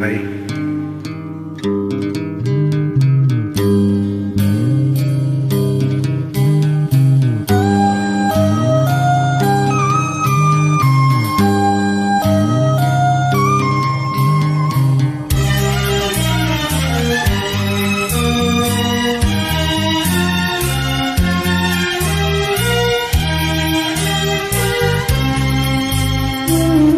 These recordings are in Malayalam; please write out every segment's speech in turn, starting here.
ഹായ് ഇളം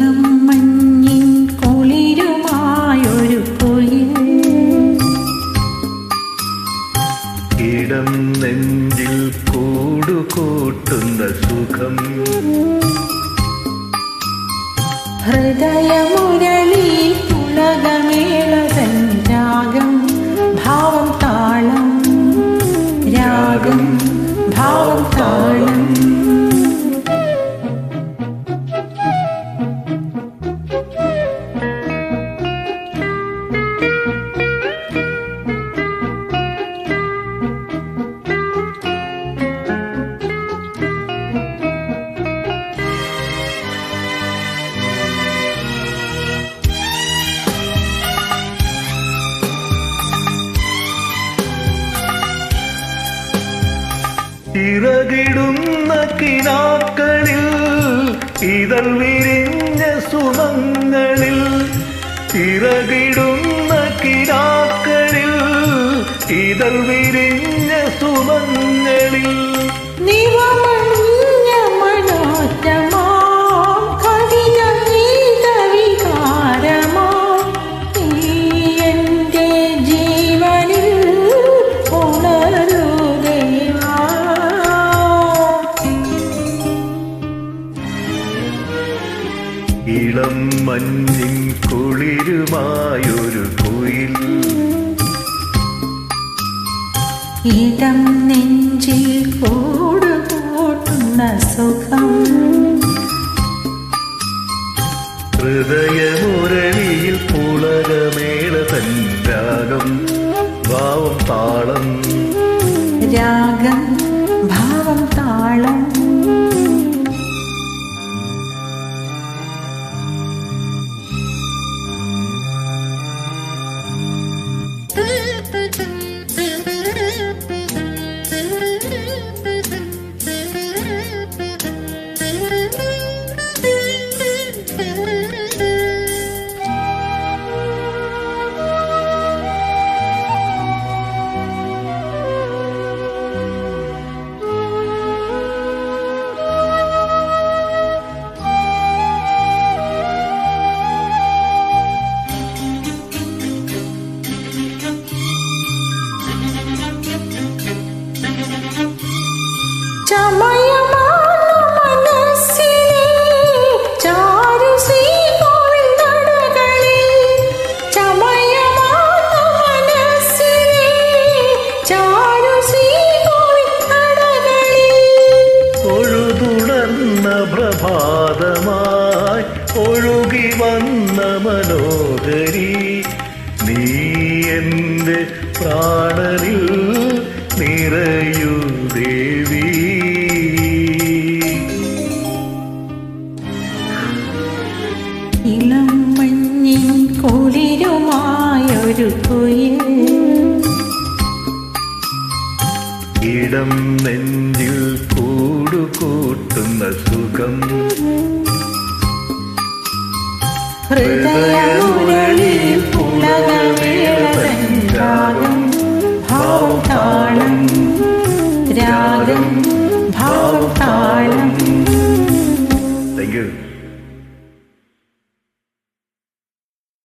കൂടുകൂട്ടുന്ന സുഖം ഹൃദയമുരളി പുളകമേളതൻ ഇറകിടുന്ന കിനാക്കളിൽ ഇതൾ വിരിഞ്ഞ സുമങ്ങളിൽ. ചിറകിടുന്ന കിനാക്കളിൽ ഇതൾ വിരിഞ്ഞ സുമങ്ങളിൽ. നിറമണിഞ്ഞ കുളിരുമായൊരു കുയിൽ. ഇടം നെഞ്ചിൽ കൂട് മനോഹരി നീ എന്റെ പ്രാണനിൽ നിറയൂ ദേവി. ഇളം മഞ്ഞിൻ കുളിരുമായൊരു കുയിൽ. ഇടം നെഞ്ചിൽ കൂടുകൂട്ടുന്ന സുഖം. ഹൃദയമുരളിൽ പുളകവേള സഞ്ചാരം ഭാവതാളം രാഗം ഭാവതാളം താങ്ക്